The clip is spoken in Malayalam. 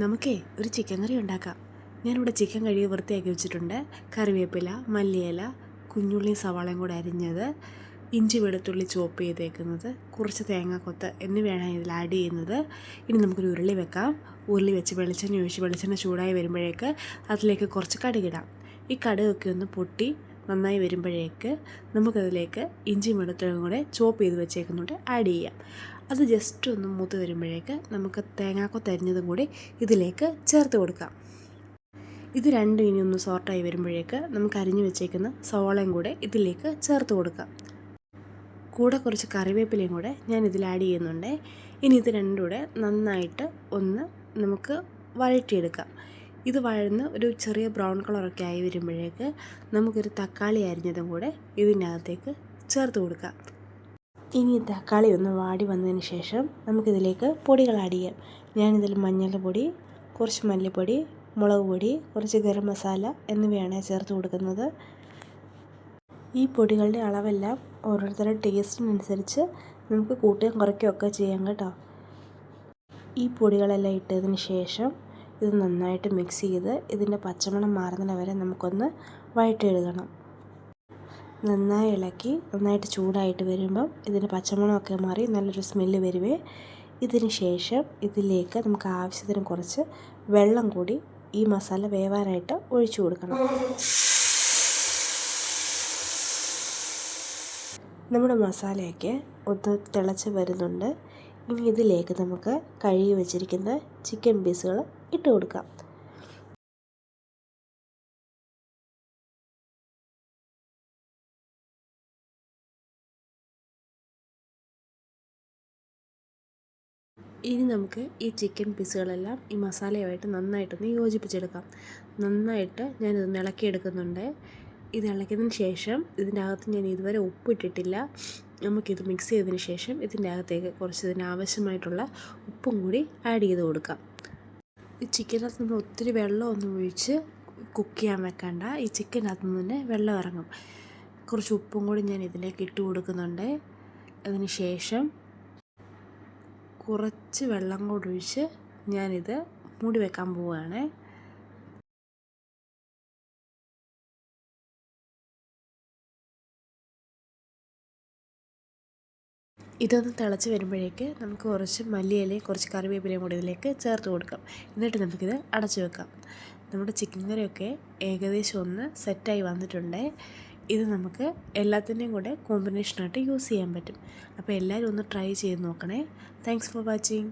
നമുക്കേ ഒരു ചിക്കൻ കറി ഉണ്ടാക്കാം. ഞാനിവിടെ ചിക്കൻ കഴുകി വൃത്തിയാക്കി വെച്ചിട്ടുണ്ട്. കറിവേപ്പില മല്ലിയില കുഞ്ഞുള്ളിയും സവാളയും കൂടെ അരിഞ്ഞത് ഇഞ്ചി വെളുത്തുള്ളി ചോപ്പ് ചെയ്തേക്കുന്നത് കുറച്ച് തേങ്ങാക്കൊത്ത് എന്നിവയാണ് ഇതിൽ ആഡ് ചെയ്യുന്നത്. ഇനി നമുക്കൊരു ഉരുളി വെക്കാം. ഉരുളി വെച്ച് വെളിച്ചെണ്ണ ഒഴിച്ച് വെളിച്ചെണ്ണ ചൂടായി വരുമ്പോഴേക്ക് അതിലേക്ക് കുറച്ച് കടുകിടാം ഈ കടുകൊക്കെ ഒന്ന് പൊട്ടി നന്നായി വരുമ്പോഴേക്ക് നമുക്കതിലേക്ക് ഇഞ്ചി വെളുത്തുള്ളിയും കൂടെ ചോപ്പ് ചെയ്ത് വെച്ചേക്കുന്നുണ്ട്. ആഡ് ചെയ്യാം. അത് ജസ്റ്റ് ഒന്ന് മൂത്ത് വരുമ്പോഴേക്ക് നമുക്ക് തേങ്ങാക്കൊത്ത് അരിഞ്ഞതും കൂടി ഇതിലേക്ക് ചേർത്ത് കൊടുക്കാം. ഇത് രണ്ടും ഇനി ഒന്ന് സോർട്ടായി വരുമ്പോഴേക്ക് നമുക്ക് അരിഞ്ഞു വെച്ചേക്കുന്ന സോളയും കൂടെ ഇതിലേക്ക് ചേർത്ത് കൊടുക്കാം. കൂടെ കുറച്ച് കറിവേപ്പിലയും കൂടെ ഞാൻ ഇതിൽ ആഡ് ചെയ്യുന്നുണ്ട്. ഇനി ഇത് രണ്ടും കൂടെ നന്നായിട്ട് ഒന്ന് നമുക്ക് വഴറ്റിയെടുക്കാം. ഇത് വഴന്ന് ഒരു ചെറിയ ബ്രൗൺ കളറൊക്കെ ആയി വരുമ്പോഴേക്ക് നമുക്കൊരു തക്കാളി അരിഞ്ഞതും കൂടെ ഇതിന്റെ അകത്തേക്ക് ചേർത്ത് കൊടുക്കാം. ഇനി തക്കാളി ഒന്ന് വാടി വന്നതിന് ശേഷം നമുക്കിതിലേക്ക് പൊടികൾ ആഡ് ചെയ്യാം. ഞാനിതിൽ മഞ്ഞൾപ്പൊടി കുറച്ച് മല്ലിപ്പൊടി മുളക് പൊടി കുറച്ച് ഗരം മസാല എന്നിവയാണ് ചേർത്ത് കൊടുക്കുന്നത്. ഈ പൊടികളുടെ അളവെല്ലാം ഓരോരുത്തരുടെ ടേസ്റ്റിനനുസരിച്ച് നമുക്ക് കൂട്ടുകയും കുറയ്ക്കുകയും ഒക്കെ ചെയ്യാം കേട്ടോ. ഈ പൊടികളെല്ലാം ഇട്ടതിന് ശേഷം ഇത് നന്നായിട്ട് മിക്സ് ചെയ്ത് ഇതിന്റെ പച്ചമണം മാറുന്നതിന് വരെ നമുക്കൊന്ന് വഴറ്റിയെടുക്കണം. നന്നായി ഇളക്കി നന്നായിട്ട് ചൂടായിട്ട് വരുമ്പം ഇതിന്റെ പച്ചമണമൊക്കെ മാറി നല്ലൊരു സ്മെല്ല് വരുവേ. ഇതിന് ശേഷം ഇതിലേക്ക് നമുക്ക് ആവശ്യത്തിന് കുറച്ച് വെള്ളം കൂടി ഈ മസാല വേവാനായിട്ട് ഒഴിച്ചു കൊടുക്കണം. നമ്മുടെ മസാലയൊക്കെ ഒന്ന് തിളച്ച് വരുന്നുണ്ട്. ഇനി ഇതിലേക്ക് നമുക്ക് കഴുകി വെച്ചിരിക്കുന്ന ചിക്കൻ പീസുകൾ ഇട്ട് കൊടുക്കാം. ഇനി നമുക്ക് ഈ ചിക്കൻ പീസുകളെല്ലാം ഈ മസാലയുമായിട്ട് നന്നായിട്ടൊന്ന് യോജിപ്പിച്ചെടുക്കാം. നന്നായിട്ട് ഞാനിതൊന്ന് ഇളക്കിയെടുക്കുന്നുണ്ട്. ഇത് ഇളക്കിയതിന് ശേഷം ഇതിന്റെ അകത്ത് ഞാൻ ഇതുവരെ ഉപ്പിട്ടിട്ടില്ല. നമുക്കിത് മിക്സ് ചെയ്തതിന് ശേഷം ഇതിന്റെ അകത്തേക്ക് കുറച്ച് ഇതിന് ആവശ്യമായിട്ടുള്ള ഉപ്പും കൂടി ആഡ് ചെയ്ത് കൊടുക്കാം. ഈ ചിക്കനകത്ത് നമ്മൾ ഒത്തിരി വെള്ളം ഒന്നും ഒഴിച്ച് കുക്ക് ചെയ്യാൻ വെക്കണ്ട. ഈ ചിക്കനകത്ത് നിന്ന് തന്നെ വെള്ളം ഇറങ്ങും. കുറച്ച് ഉപ്പും കൂടി ഞാൻ ഇതിലേക്ക് ഇട്ട് കൊടുക്കുന്നുണ്ട്. അതിന് ശേഷം കുറച്ച് വെള്ളം കൂടി ഒഴിച്ച് ഞാനിത് മൂടി വെക്കാൻ പോവുകയാണ്. ഇതൊന്ന് തിളച്ച് വരുമ്പോഴേക്ക് നമുക്ക് കുറച്ച് മല്ലിയിലയും കുറച്ച് കറിവേപ്പിലയും കൂടി ഇതിലേക്ക് ചേർത്ത് കൊടുക്കാം. എന്നിട്ട് നമുക്കിത് അടച്ചു വെക്കാം. നമ്മുടെ ചിക്കൻ കറിയൊക്കെ ഏകദേശം ഒന്ന് സെറ്റായി വന്നിട്ടുണ്ട്. ഇത് നമുക്ക് എല്ലാത്തിന്റെയും കൂടെ കോമ്പിനേഷനായിട്ട് യൂസ് ചെയ്യാൻ പറ്റും. അപ്പോൾ എല്ലാവരും ഒന്ന് ട്രൈ ചെയ്ത് നോക്കണേ. Thanks for watching